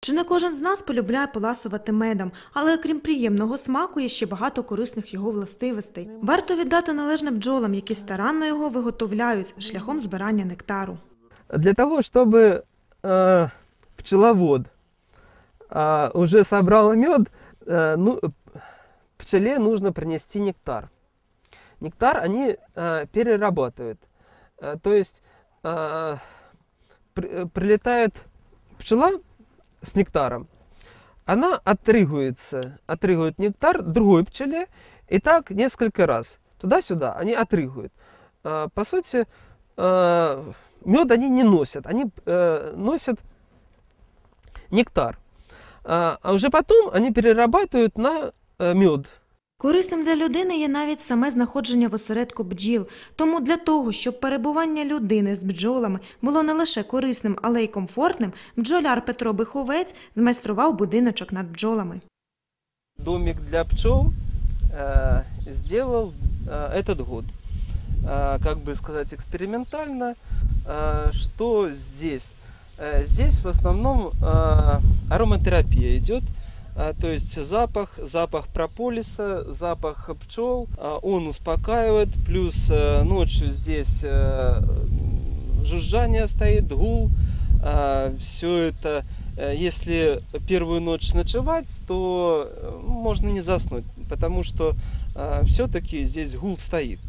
Чи не кожен з нас полюбляє поласувати медом, але окрім приємного смаку є ще багато корисних його властивостей. Варто віддати належне бджолам, які старанно його виготовляють шляхом збирання нектару. Для того, чтобы э, пчеловод э, уже собрал мед, э, ну, пчеле нужно принести нектар. Нектар они э, перерабатывают. Э, то есть э, при- прилетает пчела с нектаром, она отрыгивается, отрыгивает нектар другой пчеле, и так несколько раз. Туда-сюда они отрыгивают. Э, по сути, э, мед они не носят, они э, носят нектар. А, а уже потом они перерабатывают на э, мед. Корисним для людини є навіть саме знаходження в осередку бджіл. Тому для того, щоб перебування людини з бджолами було не лише корисним, але й комфортним, бджоляр Петро Биховець змайстрував будиночок над бджолами. Домик для пчел э, сделал э, этот год. Э, как бы сказать, экспериментально. Э, что здесь? Э, здесь в основном э, ароматерапия идет. Э, то есть запах, запах прополиса, запах пчел, э, он успокаивает. Плюс э, ночью здесь э, жужжание стоит, гул. все это Э, если первую ночь ночевать, то можно не заснуть, потому что все-таки здесь гул стоит.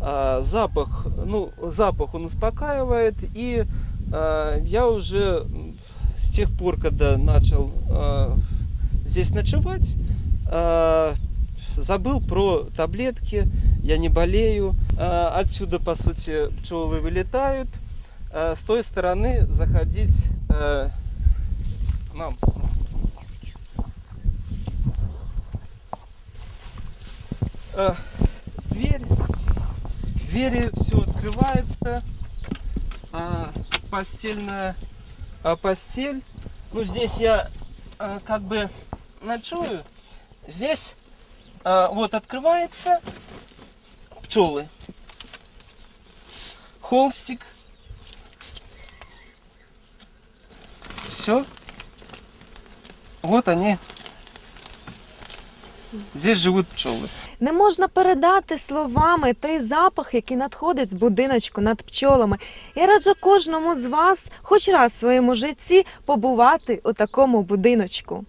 А, Запах, ну, запах он успокаивает, и я уже с тех пор, когда начал здесь ночевать, э, забыл про таблетки, я не болею. Э, Отсюда, по сути, пчелы вылетают. Э, С той стороны заходить нам. Дверь. Двери все открывается. А, Постельная а, постель. Ну, здесь я а, как бы ночую. Здесь а, вот открывается пчелы. Холстик. Все. Вот они. Здесь живут пчелы. Не можна передати словами той запах, який надходить з будиночку над пчолами. Я раджу кожному з вас хоч раз в своєму житті побувати у такому будиночку.